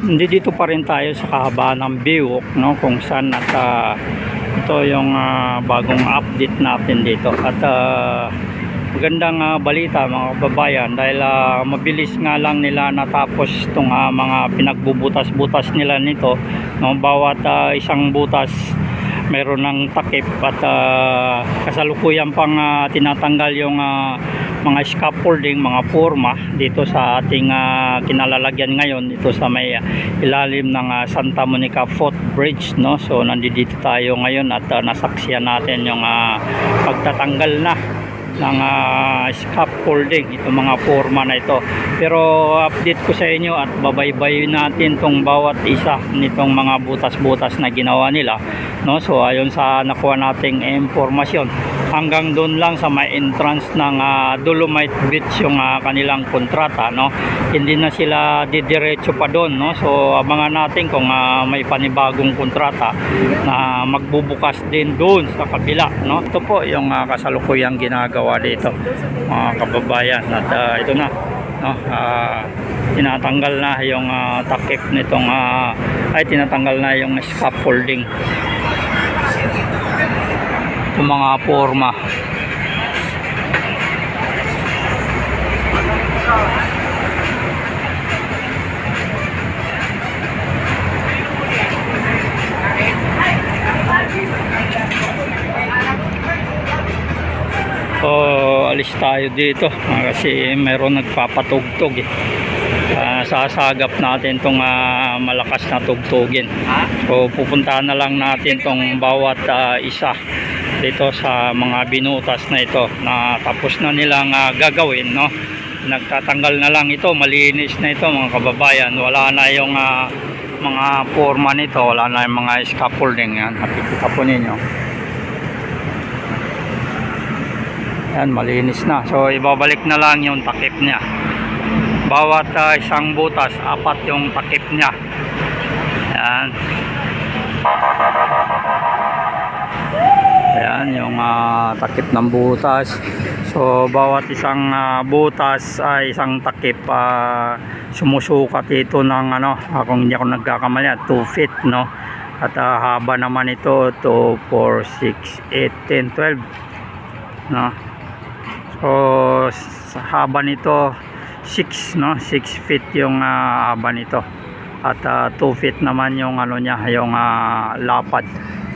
hindi dito pa rin tayo sa kahabaan ng Biwok no? Kung saan at ah, ito yung ah, bagong update natin dito. At ah, magandang ah, balita mga kababayan. Dahil ah, mabilis nga lang nila natapos itong ah, mga pinagbubutas-butas nila nito no? Bawat ah, isang butas meron ng takip at ah, kasalukuyan pang ah, tinatanggal yung ah, mga scaffolding, mga forma dito sa ating ah, kinalalagyan ngayon dito sa may ah, ilalim ng ah, Santa Monica Footbridge no? So nandito tayo ngayon at ah, nasaksiyan natin yung ah, pagtatanggal na ng ah, scaffolding itong mga forma na ito. Pero update ko sa inyo at babaybay natin tong bawat isa nitong mga butas-butas na ginawa nila no? So ayon sa nakuha nating impormasyon hanggang doon lang sa may entrance ng ah, Dolomite Beach yung ah, kanilang kontrata no? Hindi na sila didiretso pa doon no? So abangan natin kung ah, may panibagong kontrata na magbubukas din doon sa kabila no? Ito po yung ah, kasalukuyang ginagawa dito mga kababayan. At ah, ito na no? Ah, tinatanggal na yung ah, takip nitong ah, ay tinatanggal na yung scaffolding yung mga forma So, alis tayo dito kasi meron nagpapatugtog eh. Ah, sasagap natin tong ah, malakas na tugtugin. So, pupuntahan na lang natin tong bawat ah, isa dito sa mga binutas na ito na tapos na nilang ah, gagawin, no? Nagtatanggal na lang ito, malinis na ito mga kababayan. Wala na yung ah, mga forma nito, wala na yung mga scaffolding yan. Nakikita po ninyo. Yan, malinis na. So, ibabalik na lang yung takip niya. Bawat ah, isang butas, apat yung takip niya. Yan, yung takip ng butas. So, bawat isang ah, butas ay isang takip ah, sumusukat ito ng ano, ah, kung hindi ako nagkakamali, 2 feet, no? At ah, haba naman ito, 2, 4, 6, 8, 10, 12. No? So, haba nito 6 no, 6 feet yung ah, haba nito. At 2 feet naman yung ano niya, yung ah, lapad.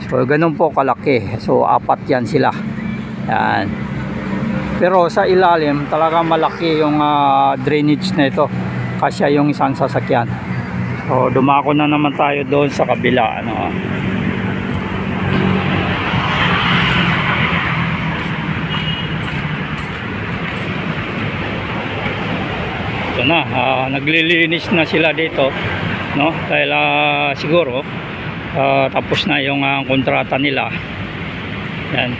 So, ganun po kalaki. So, apat yan sila. Yan. Pero sa ilalim, talaga malaki yung ah, drainage na ito. Kasya yung isang sasakyan. So, dumako na naman tayo doon sa kabila. Ano, ito na ah, naglilinis na sila dito no dahil ah, siguro ah, tapos na yung ah, kontrata nila yan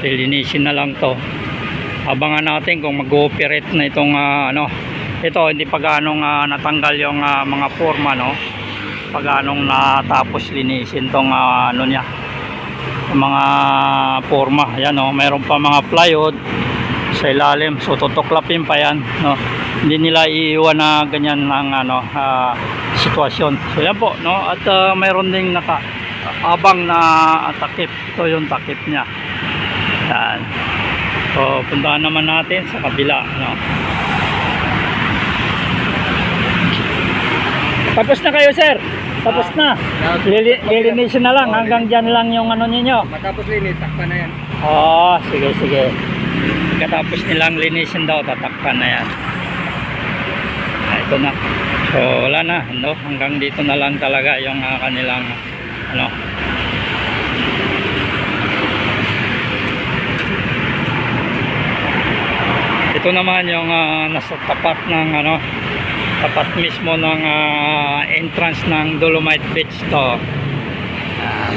lilinisin na lang to. Abangan natin kung mag-ooperate na itong ah, ano. Ito hindi pa ganong ah, natanggal yung ah, mga forma no? Pag anong natapos linisin tong ah, ano niya yung mga forma. Yan no? Mayroon pa mga plywood sa ilalim. So tutuklapin pa yan no? Hindi nila iiwan na ganyan ang ano ah, sitwasyon. So yan po no? At ah, mayroon ding naka abang na takip. Ito yung takip niya yan so puntahan naman natin sa kabila no tapos na kayo sir tapos na Lili lilinisin na lang hanggang dyan lang yung ano ninyo Matapos linis, takpan na yan. Oo, sige, sige. Katapos nilang linisin daw, tatakpan na yan. Ah, ito na. So, wala na. No? Hanggang dito na lang talaga yung ah, kanilang ano. Ito naman yung ah, nasa tapat ng ano, tapat mismo ng ah, entrance ng Dolomite Beach to. Ah.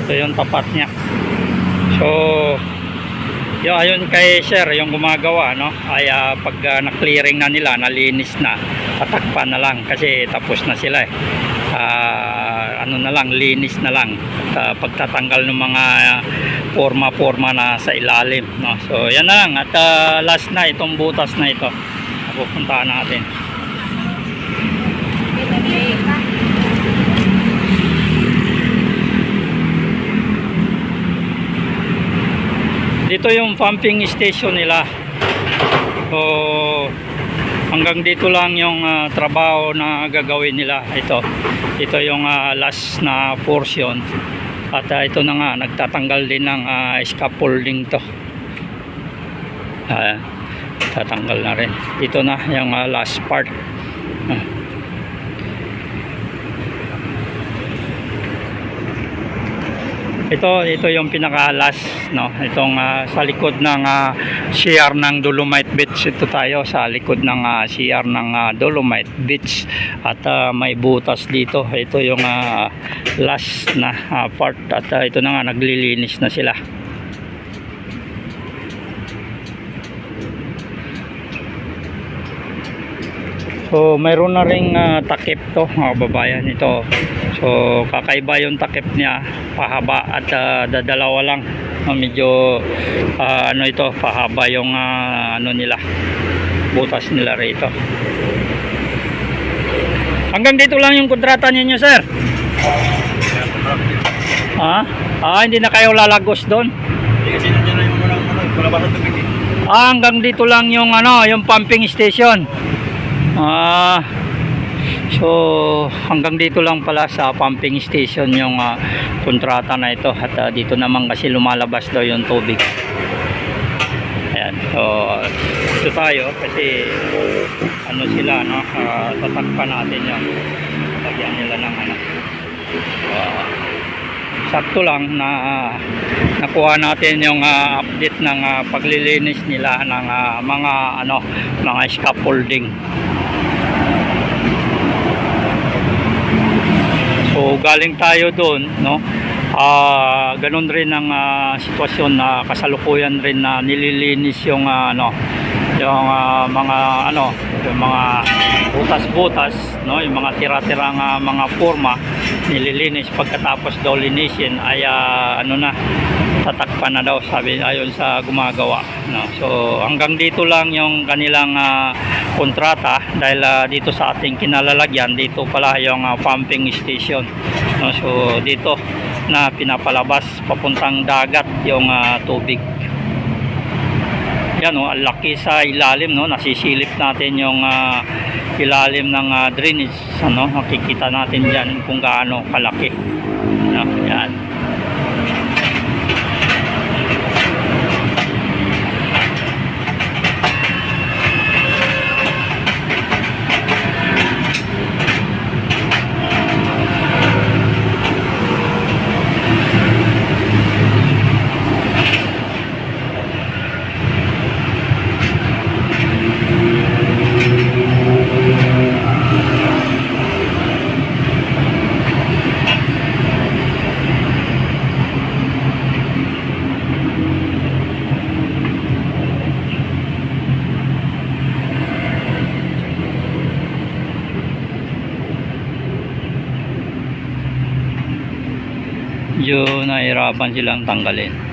ito yung tapat niya so yun, ayun kay sir yung gumagawa no ay ah, pag ah, na-clearing na nila nalinis na tatakpan na lang kasi tapos na sila eh Ah, ano na lang linis na lang at ah, pagtatanggal ng mga forma-forma na sa ilalim. No? So yan na lang at ah, last na itong butas na ito. Pupuntahan natin. Dito yung pumping station nila. So hanggang dito lang yung ah, trabaho na gagawin nila. Ito. Ito yung ah, last na portion. At ah, ito na nga nagtatanggal din ng ah, scaffolding to. Ah, tatanggal na rin. Ito na yung ah, last part. Ah. Ito ito yung pinaka last no. Itong ah, sa likod ng ah, CR ng Dolomite Beach ito tayo sa likod ng ah, CR ng ah, Dolomite Beach at ah, may butas dito. Ito yung ah, last na ah, part at ah, ito na nga naglilinis na sila. So mayroon na ring ah, takip to mga babayan ito. So kakaiba yung takip niya pahaba at ah, dadalawa lang. No, medyo ah, ano ito pahaba yung ah, ano nila butas nila rito. Hanggang dito lang yung kontrata ninyo sir. Ah, ah hindi na kayo lalagos doon. Hindi kasi nandiyan na yung unang ano, tubig. Ah, hanggang dito lang yung ano, yung pumping station. Ah. So, hanggang dito lang pala sa pumping station yung ah, kontrata na ito at ah, dito naman kasi lumalabas daw yung tubig. Ayan. So, ito tayo kasi ano sila no, ah, tatakpan natin yung lagyan nila ng ano. Ah, sakto lang na ah, nakuha natin yung ah, update ng ah, paglilinis nila ng ah, mga ano mga scaffolding. So galing tayo doon, no? Ah, ganun rin ang ah, sitwasyon na kasalukuyan rin na nililinis yung ah, ano, yung ah, mga ano, yung mga butas-butas, no, yung mga tira-tirang ah, mga forma nililinis. Pagkatapos daw linisin ay ah, ano na tatakpan na daw sabi ayon sa gumagawa no? So hanggang dito lang yung kanilang ah, kontrata dahil ah, dito sa ating kinalalagyan dito pala yung ah, pumping station. No so dito na pinapalabas papuntang dagat yung ah, tubig. Yan oh, ang laki sa ilalim no? Nasisilip natin yung ah, ilalim ng ah, drainage. Ano makikita natin diyan kung gaano kalaki. No, yan medyo nahirapan silang tanggalin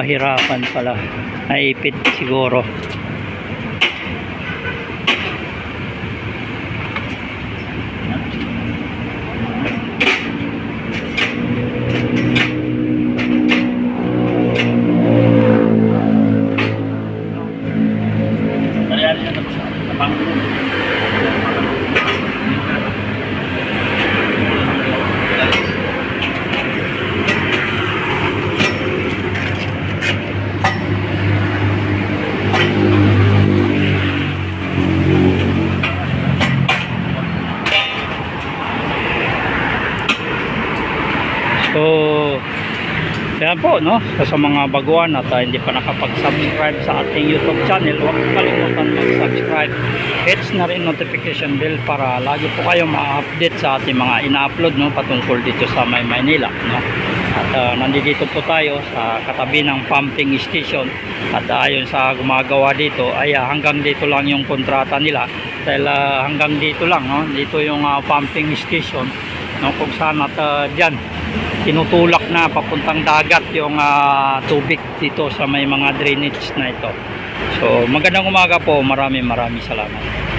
pahirapan pala. Naipit siguro Nangyari na tapos sa pangko. So, Ayan po, no? Sa mga baguhan at ah, hindi pa nakapag-subscribe sa ating YouTube channel, huwag kalimutan mag-subscribe. Hits na rin notification bell para lagi po kayo ma-update sa ating mga ina-upload no, patungkol dito sa May Maynila. No? At ah, nandito po tayo sa katabi ng pumping station at ayon sa gumagawa dito ay ah, hanggang dito lang yung kontrata nila dahil ah, hanggang dito lang no? dito yung ah, pumping station no? kung saan at ah, dyan tinutulak na papuntang dagat yung ah, tubig dito sa may mga drainage na ito. So magandang umaga po. Maraming maraming salamat